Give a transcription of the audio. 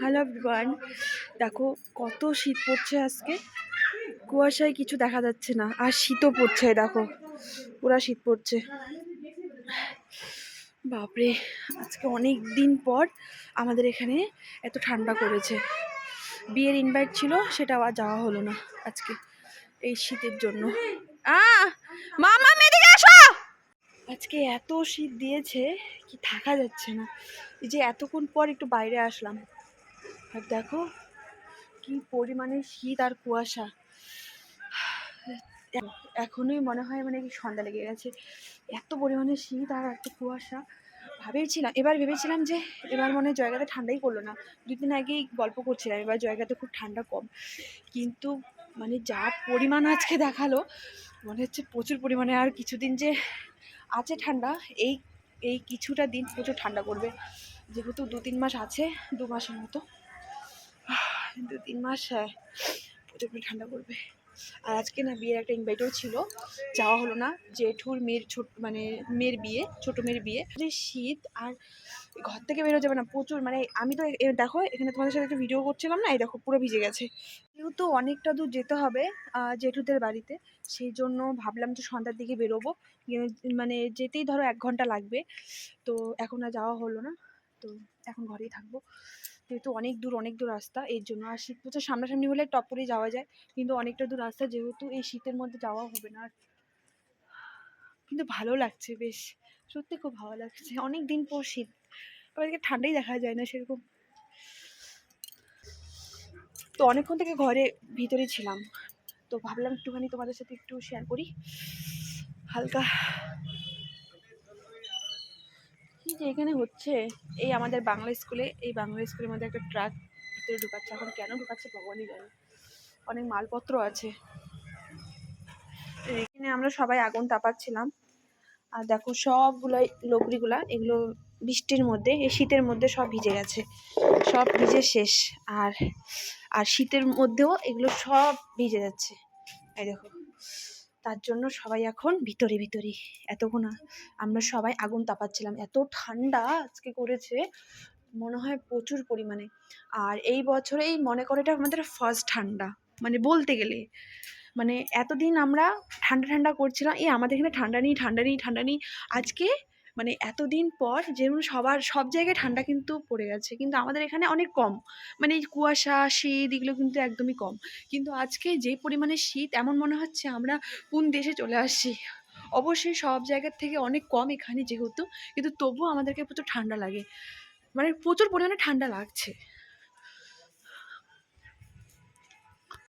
Hello everyone. দেখো, কত শীত পড়ছে আজকে। কুয়াশায় কিছু দেখা যাচ্ছে না। আর শীতও পড়ছে, দেখো। পুরা শীত পড়ছে। বাপরে, আজকে অনেক দিন পর আমাদের এখানে এত ঠান্ডা করেছে। বিয়ের ইনভাইট ছিল, সেটা আবার যাওয়া হলো না আজকে এই শীতের জন্য। মামা আজকে এত শীত দিয়েছে, কি থাকা যাচ্ছে না। এই যে এতক্ষণ পর একটু বাইরে আসলাম। আর দেখো কি পরিমাণে শীত আর কুয়াশা। এখনই মনে হয় মানে কি সন্ধ্যা লেগে গেছে। এত পরিমাণে শীত আর এত কুয়াশা। ভেবেছিলাম, এবার ভেবেছিলাম যে এবার মনে হয় জায়গাতে ঠান্ডাই করল না। দুদিন আগেই গল্প করছিলাম, এবার জায়গাতে খুব ঠান্ডা কম। কিন্তু মানে যা পরিমাণ আজকে দেখাল, মনে হচ্ছে প্রচুর পরিমাণে। আর কিছুদিন যে আছে ঠান্ডা, এই এই কিছুটা দিন প্রচুর ঠান্ডা করবে। যেহেতু দু তিন মাস আছে, দু মাসের মতো। দু তিন মাস হ্যাঁ প্রচুর ঠান্ডা করবে আর আজকে না বিয়ের একটা ইনভাইটও ছিল, যাওয়া হলো না, জেঠুর মেয়ের ছোট মানে মেয়ের বিয়ে, ছোট মেয়ের বিয়ে। যে শীত আর ঘর থেকে বেরো যাবে না, প্রচুর মানে আমি তো দেখো, এখানে তোমাদের সাথে একটা ভিডিও করছিলাম না, এই দেখো, পুরো ভিজে গেছে। যেহেতু অনেকটা দূর যেতে হবে জেঠুদের বাড়িতে, সেই জন্য ভাবলাম যে সন্ধ্যার দিকে বেরোবো। মানে যেতেই ধরো এক ঘণ্টা লাগবে, তো এখন আর যাওয়া হলো না, তো এখন ঘরেই থাকব। যেহেতু অনেক দূর অনেক দূর রাস্তা, এর জন্য আর শীত পড়ছে সামনাসামনি হলে টপরেই যাওয়া যায়, কিন্তু অনেকটা দূর রাস্তা, যেহেতু এই শীতের মধ্যে যাওয়া হবে না আর। কিন্তু ভালো লাগছে বেশ, সত্যি খুব ভালো লাগছে। অনেক দিন পর শীত এদিকে ঠান্ডাই দেখা যায় না সেরকম। তো অনেকক্ষণ থেকে ঘরে ভিতরে ছিলাম, তো ভাবলাম একটুখানি তোমাদের সাথে একটু শেয়ার করি। হালকা যে এখানে হচ্ছে, এই আমাদের বাংলা স্কুলে, এই বাংলা স্কুলের মধ্যে একটা ট্রাক ভিতরে ঢুকাচ্ছে। এখন কেন ঢুকাচ্ছে ভগবানই জানে অনেক মালপত্র আছে। এখানে আমরা সবাই আগুন তাপাচ্ছিলাম। আর দেখো সবগুলাই লোকরিগুলা, এগুলো বৃষ্টির মধ্যে, এই শীতের মধ্যে সব ভিজে গেছে। সব ভিজে শেষ। আর আর শীতের মধ্যেও এগুলো সব ভিজে যাচ্ছে। এই দেখো। তার জন্য সবাই এখন ভিতরে ভিতরে। এতক্ষণ আমরা সবাই আগুন তাপাচ্ছিলাম। এত ঠান্ডা আজকে করেছে, মনে হয় প্রচুর পরিমাণে। আর এই বছরেই মনে করে এটা আমাদের ফার্স্ট ঠান্ডা। মানে বলতে গেলে মানে এতদিন আমরা ঠান্ডা ঠান্ডা করছিলাম। এই আমাদের এখানে ঠান্ডা নেই ঠান্ডা নেই ঠান্ডা নেই। আজকে মানে এতদিন পর যেমন সবার, সব জায়গায় ঠান্ডা কিন্তু পড়ে গেছে। কিন্তু আমাদের এখানে অনেক কম। মানে কুয়াশা, শীত এগুলো কিন্তু একদমই কম। কিন্তু আজকে যে পরিমাণে শীত, এমন মনে হচ্ছে আমরা কোন দেশে চলে আসছি। অবশ্যই সব জায়গার থেকে অনেক কম এখানে যেহেতু। কিন্তু তবুও আমাদেরকে প্রচুর ঠান্ডা লাগে। মানে প্রচুর পরিমাণে ঠান্ডা লাগছে।